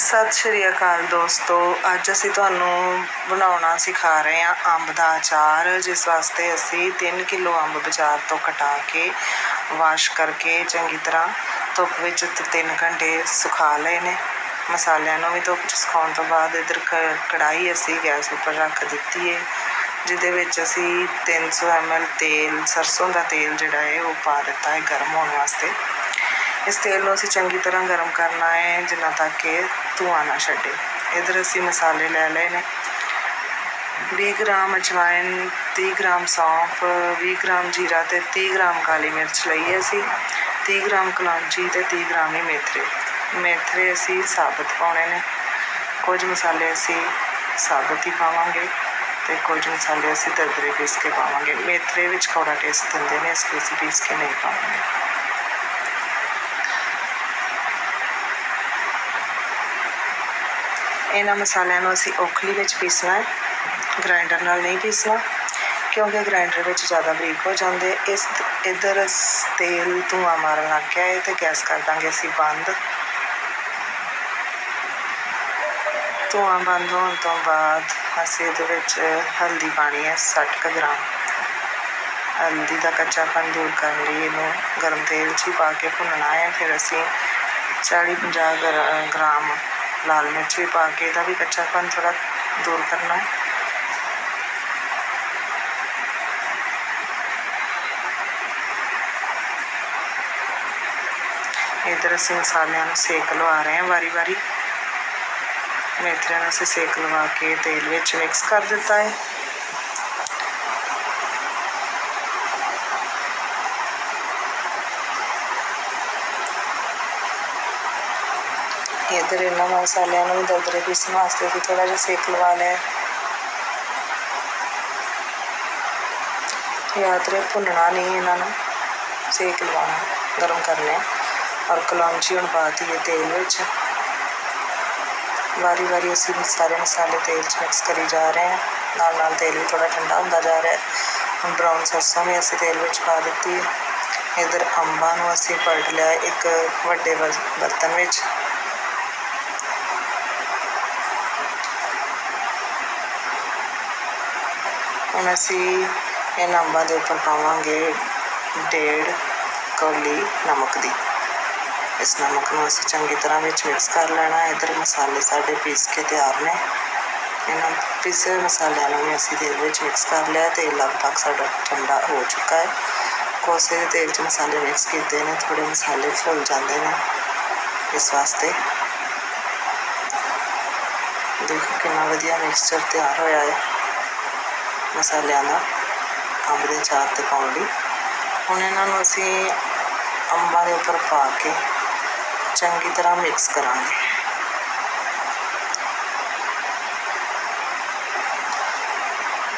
ਸਤਿ ਸ਼੍ਰੀ ਅਕਾਲ ਦੋਸਤੋ। ਅੱਜ ਅਸੀਂ ਤੁਹਾਨੂੰ ਬਣਾਉਣਾ ਸਿਖਾ ਰਹੇ ਹਾਂ ਅੰਬ ਦਾ ਅਚਾਰ, ਜਿਸ ਵਾਸਤੇ ਅਸੀਂ 3 ਕਿਲੋ ਅੰਬ ਬਾਜ਼ਾਰ ਤੋਂ ਕਟਾ ਕੇ ਵਾਸ਼ ਕਰਕੇ ਚੰਗੀ ਤਰ੍ਹਾਂ ਧੁੱਪ ਵਿੱਚ 3 ਘੰਟੇ ਸੁਖਾ ਲਏ ਨੇ। ਮਸਾਲਿਆਂ ਨੂੰ ਵੀ ਧੁੱਪ 'ਚ ਸੁਕਾਉਣ ਤੋਂ ਬਾਅਦ ਇੱਧਰ ਕ- ਕੜਾਹੀ ਅਸੀਂ ਗੈਸ ਉੱਪਰ ਰੱਖ ਦਿੱਤੀ ਹੈ ਜਿਹਦੇ ਵਿੱਚ ਅਸੀਂ 300 ml ਤੇਲ, ਸਰਸੋਂ ਦਾ ਤੇਲ ਜਿਹੜਾ ਹੈ ਉਹ ਪਾ ਦਿੱਤਾ ਹੈ ਗਰਮ ਹੋਣ ਵਾਸਤੇ। ਇਸ ਤੇਲ ਨੂੰ ਅਸੀਂ ਚੰਗੀ ਤਰ੍ਹਾਂ ਗਰਮ ਕਰਨਾ ਹੈ, ਜਿੰਨਾ ਤੱਕ ਕਿ ਧੂਆਂ ਨਾ ਛੱਡੇ। ਇਧਰ ਅਸੀਂ ਮਸਾਲੇ ਲੈ ਲਏ ਨੇ। 20 ਗ੍ਰਾਮ ਅਜਵਾਇਨ 30 ਗ੍ਰਾਮ ਸੌਂਫ 20 ਗ੍ਰਾਮ ਜੀਰਾ ਤੇ 30 ਗ੍ਰਾਮ ਕਾਲੀ ਮਿਰਚ ਲਈ ਹੈ ਅਸੀਂ। 30 ਗ੍ਰਾਮ ਕਲੌਂਜੀ ਤੇ 30 ਗ੍ਰਾਮ ਹੀ ਮੇਥਰੇ ਮੇਥਰੇ ਅਸੀਂ ਸਾਬਤ ਪਾਉਣੇ ਨੇ। ਕੁਝ ਮਸਾਲੇ ਅਸੀਂ ਸਾਬਤ ਹੀ ਪਾਵਾਂਗੇ ਤੇ ਕੁਝ ਮਸਾਲੇ ਅਸੀਂ ਦਰਦਰੇ ਪੀਸ ਕੇ ਪਾਵਾਂਗੇ। ਮੇਥਰੇ ਵਿੱਚ ਕੌੜਾ ਟੇਸਟ ਦਿੰਦੇ ਨੇ, ਇਸ ਲਈ ਅਸੀਂ ਪੀਸ ਕੇ ਨਹੀਂ ਪਾਵਾਂਗੇ। ਇਹਨਾਂ ਮਸਾਲਿਆਂ ਨੂੰ ਅਸੀਂ ਔਖਲੀ ਵਿੱਚ ਪੀਸਣਾ ਹੈ। ਗ੍ਰਾਈਂਡਰ ਨਾਲ ਨਹੀਂ ਪੀਸਣਾ, ਕਿਉਂਕਿ ਗ੍ਰਾਈਂਡਰ ਵਿੱਚ ਜ਼ਿਆਦਾ ਬਰੀਕ ਹੋ ਜਾਂਦੇ। ਇਸ ਇਧਰ ਤੇਲ ਧੂਆਂ ਮਾਰਨ ਲੱਗ ਗਿਆ ਹੈ ਤੇ ਗੈਸ ਕਰ ਦਾਂਗੇ ਅਸੀਂ ਬੰਦ। ਧੂਆਂ ਬੰਦ ਹੋਣ ਤੋਂ ਬਾਅਦ ਅਸੀਂ ਇਹਦੇ ਵਿੱਚ ਹਲਦੀ ਪਾਣੀ ਹੈ 60 ਕੁ ਗ੍ਰਾਮ। ਹਲਦੀ ਦਾ ਕੱਚਾਪਨ ਦੂਰ ਕਰਨ ਲਈ ਇਹਨੂੰ ਗਰਮ ਤੇਲ 'ਚ ਹੀ ਪਾ ਕੇ ਭੁੰਨਣਾ ਹੈ। ਫਿਰ ਅਸੀਂ 40-50 ਗ੍ਰਾਮ ਲਾਲ ਮਿਰਚ ਵੀ ਪਾ ਕੇ ਇਹਦਾ ਵੀ ਕੱਚਾਪਨ ਥੋੜਾ ਦੂਰ ਕਰਨਾ ਹੈ। ਇਧਰ ਅਸੀਂ ਮਸਾਲਿਆਂ ਨੂੰ ਸੇਕ ਲਵਾ ਰਹੇ ਹਾਂ ਵਾਰੀ-ਵਾਰੀ ਮੇਥਰਿਆਂ ਨੂੰ ਅਸੀਂ ਸੇਕ ਲਵਾ ਕੇ ਤੇਲ ਵਿੱਚ ਮਿਕਸ ਕਰ ਦਿੱਤਾ ਹੈ। ਇਧਰ ਇਹਨਾਂ ਮਸਾਲਿਆਂ ਨੂੰ ਵੀ ਦਰਦਰੇ ਪੀਸਣ ਵਾਸਤੇ ਵੀ ਥੋੜਾ ਜਿਹਾ ਸੇਕ ਲਵਾ ਲਿਆ। ਯਾਦ ਰਹੇ ਭੁੰਨਣਾ ਨਹੀਂ ਇਹਨਾਂ ਨੂੰ, ਸੇਕ ਲਵਾਉਣਾ, ਗਰਮ ਕਰ ਲਿਆ। ਔਰ ਕਲੌਂਜੀ ਹੁਣ ਪਾਤੀ ਹੈ ਤੇਲ ਵਿੱਚ। ਵਾਰੀ ਵਾਰੀ ਅਸੀਂ ਸਾਰੇ ਮਸਾਲੇ ਤੇਲ 'ਚ ਮਿਕਸ ਕਰੀ ਜਾ ਰਹੇ ਹਾਂ। ਨਾਲ ਨਾਲ ਤੇਲ ਵੀ ਥੋੜਾ ਠੰਡਾ ਹੁੰਦਾ ਜਾ ਰਿਹਾ ਹੈ। ਹੁਣ ਬਰਾਊਨ ਸਰਸੋਂ ਵੀ ਅਸੀਂ ਤੇਲ ਵਿੱਚ ਪਾ ਦਿੱਤੀ ਹੈ। ਇਧਰ ਅੰਬਾਂ ਨੂੰ ਅਸੀਂ ਪਲਟ ਲਿਆ ਇੱਕ ਵੱਡੇ ਬਰ- ਬਰਤਨ ਵਿੱਚ। ਹੁਣ ਅਸੀਂ ਇਹਨਾਂ ਅੰਬਾਂ ਦੇ ਉੱਪਰ ਪਾਵਾਂਗੇ ਡੇਢ ਕੌਲੀ ਨਮਕ ਦੀ। ਇਸ ਨਮਕ ਨੂੰ ਅਸੀਂ ਚੰਗੀ ਤਰ੍ਹਾਂ ਵਿੱਚ ਮਿਕਸ ਕਰ ਲੈਣਾ ਹੈ। ਇਧਰ ਮਸਾਲੇ ਸਾਡੇ ਪੀਸ ਕੇ ਤਿਆਰ ਨੇ। ਇਹਨਾਂ ਪੀਸੇ ਹੋਏ ਮਸਾਲਿਆਂ ਨੂੰ ਵੀ ਅਸੀਂ ਤੇਲ ਵਿੱਚ ਮਿਕਸ ਕਰ ਲਿਆ ਤੇਲ ਲਗਭਗ ਸਾਡਾ ਠੰਡਾ ਹੋ ਚੁੱਕਾ ਹੈ। ਕੋਸੇ ਦੇ ਤੇਲ 'ਚ ਮਸਾਲੇ ਮਿਕਸ ਕੀਤੇ ਨੇ ਥੋੜੇ ਮਸਾਲੇ ਫੁੱਲ ਜਾਂਦੇ ਨੇ ਇਸ ਵਾਸਤੇ। ਦੇਖੋ ਕਿੰਨਾ ਵਧੀਆ ਮਿਕਸਚਰ ਤਿਆਰ ਹੋਇਆ ਹੈ। ਮਸਾਲਿਆਂ ਦਾ, ਅੰਬ ਦੇ ਅਚਾਰ ਤੇ ਪਾਉਣ ਲਈ। ਹੁਣ ਇਹਨਾਂ ਨੂੰ ਅਸੀਂ ਅੰਬਾਂ ਦੇ ਉੱਪਰ ਪਾ ਕੇ ਚੰਗੀ ਤਰ੍ਹਾਂ ਮਿਕਸ ਕਰਾਂਗੇ।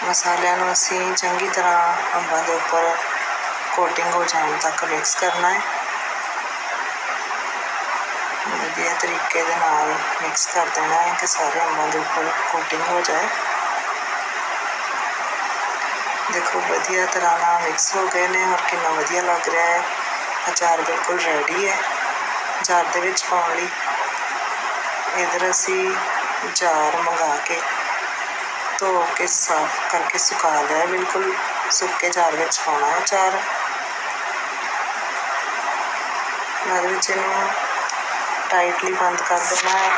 ਮਸਾਲਿਆਂ ਨੂੰ ਅਸੀਂ ਚੰਗੀ ਤਰ੍ਹਾਂ ਅੰਬਾਂ ਦੇ ਉੱਪਰ ਕੋਟਿੰਗ ਹੋ ਜਾਣ ਤੱਕ ਮਿਕਸ ਕਰਨਾ ਹੈ। ਵਧੀਆ ਤਰੀਕੇ ਦੇ ਨਾਲ ਮਿਕਸ ਕਰ ਦੇਣਾ ਹੈ ਕਿ ਸਾਰੇ ਅੰਬਾਂ ਦੇ ਉੱਪਰ ਕੋਟਿੰਗ ਹੋ ਜਾਏ। ਦੇਖੋ, ਵਧੀਆ ਤਰ੍ਹਾਂ ਨਾਲ ਮਿਕਸ ਹੋ ਗਏ ਨੇ ਔਰ ਕਿੰਨਾ ਵਧੀਆ ਲੱਗ ਰਿਹਾ ਹੈ। ਅਚਾਰ ਬਿਲਕੁਲ ਰੈਡੀ ਹੈ। ਜਾਰ ਦੇ ਵਿੱਚ ਪਾਉਣ ਲਈ ਇਧਰ ਅਸੀਂ ਜਾਰ ਮੰਗਾ ਕੇ ਧੋ ਕੇ ਸਾਫ਼ ਕਰਕੇ ਸੁਕਾ ਲਿਆ ਬਿਲਕੁਲ ਸੁੱਕੇ ਜਾਰ ਵਿੱਚ ਪਾਉਣਾ ਹੈ ਅਚਾਰ। ਬਾਅਦ ਵਿੱਚ ਇਹਨੂੰ ਟਾਈਟਲੀ ਬੰਦ ਕਰ ਦੇਣਾ ਹੈ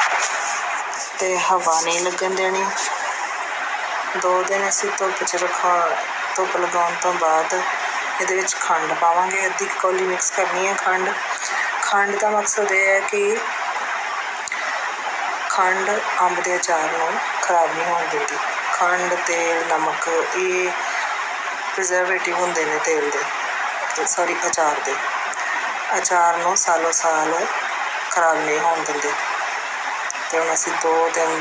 ਤੇ ਹਵਾ ਨਹੀਂ ਲੱਗਣ ਦੇਣੀ। ਦੋ ਦਿਨ ਅਸੀਂ ਧੁੱਪ 'ਚ ਰਖਾ, ਧੁੱਪ ਲਗਾਉਣ ਤੋਂ ਬਾਅਦ ਇਹਦੇ ਵਿੱਚ ਖੰਡ ਪਾਵਾਂਗੇ, ਅੱਧੀ ਕੌਲੀ ਮਿਕਸ ਕਰਨੀ ਹੈ ਖੰਡ। ਖੰਡ ਦਾ ਮਕਸਦ ਇਹ ਹੈ ਕਿ ਖੰਡ ਅੰਬ ਦੇ ਅਚਾਰ ਨੂੰ ਖਰਾਬ ਨਹੀਂ ਹੋਣ ਦਿੰਦੀ। ਖੰਡ, ਤੇਲ, ਨਮਕ, ਇਹ ਪ੍ਰੀਜ਼ਰਵੇਟਿਵ ਹੁੰਦੇ ਨੇ ਤੇਲ ਦੇ ਸੌਰੀ ਅਚਾਰ ਦੇ। ਅਚਾਰ ਨੂੰ ਸਾਲੋ ਸਾਲ ਖਰਾਬ ਨਹੀਂ ਹੋਣ ਦਿੰਦੇ। ਤੇ ਹੁਣ ਅਸੀਂ ਦੋ ਦਿਨ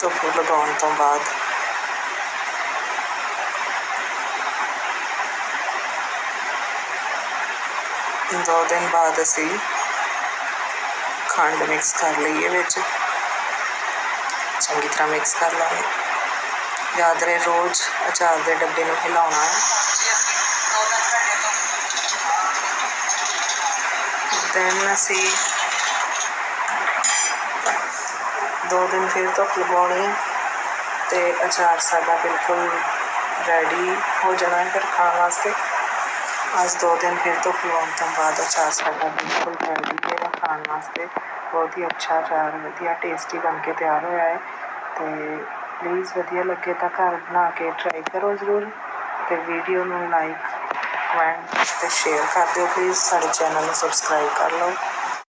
ਧੁੱਪ ਲਗਾਉਣ ਤੋਂ ਬਾਅਦ ਦੋ ਦਿਨ ਬਾਅਦ ਅਸੀਂ ਖੰਡ ਮਿਕਸ ਕਰ ਲਈਏ ਵਿੱਚ। ਚੰਗੀ ਤਰ੍ਹਾਂ ਮਿਕਸ ਕਰ ਲਾਂਗੇ। ਯਾਦ ਰਹੇ ਰੋਜ਼ ਅਚਾਰ ਦੇ ਡੱਬੇ ਨੂੰ ਹਿਲਾਉਣਾ ਹੈ। ਦੈਨ ਅਸੀਂ ਦੋ ਦਿਨ ਫਿਰ ਧੁੱਪ ਲਗਾਉਣੀ ਹੈ ਤੇ ਅਚਾਰ ਸਾਡਾ ਬਿਲਕੁਲ ਰੈਡੀ ਹੋ ਜਾਣਾ ਹੈ ਫਿਰ ਖਾਣ ਵਾਸਤੇ। ਅੱਜ ਦੋ ਦਿਨ ਫਿਰ ਧੁੱਪ ਲਗਾਉਣ ਤੋਂ ਬਾਅਦ ਅਚਾਰ ਸਾਡਾ ਬਿਲਕੁਲ ਰੈਡੀ ਹੈ ਖਾਣ ਵਾਸਤੇ। ਬਹੁਤ ਹੀ ਅੱਛਾ ਅਚਾਰ ਵਧੀਆ ਟੇਸਟੀ ਬਣ ਕੇ ਤਿਆਰ ਹੋਇਆ ਹੈ। ਤੇ ਪਲੀਜ਼ ਵਧੀਆ ਲੱਗੇ ਤਾਂ ਘਰ ਬਣਾ ਕੇ ਟਰਾਈ ਕਰੋ ਜ਼ਰੂਰ। ਤੇ ਵੀਡੀਓ ਨੂੰ ਲਾਈਕ ਕਮੈਂਟ ਤੇ ਸ਼ੇਅਰ ਕਰ ਦਿਓ। ਪਲੀਜ਼ ਸਾਡੇ ਚੈਨਲ ਨੂੰ ਸਬਸਕ੍ਰਾਈਬ ਕਰ ਲਓ।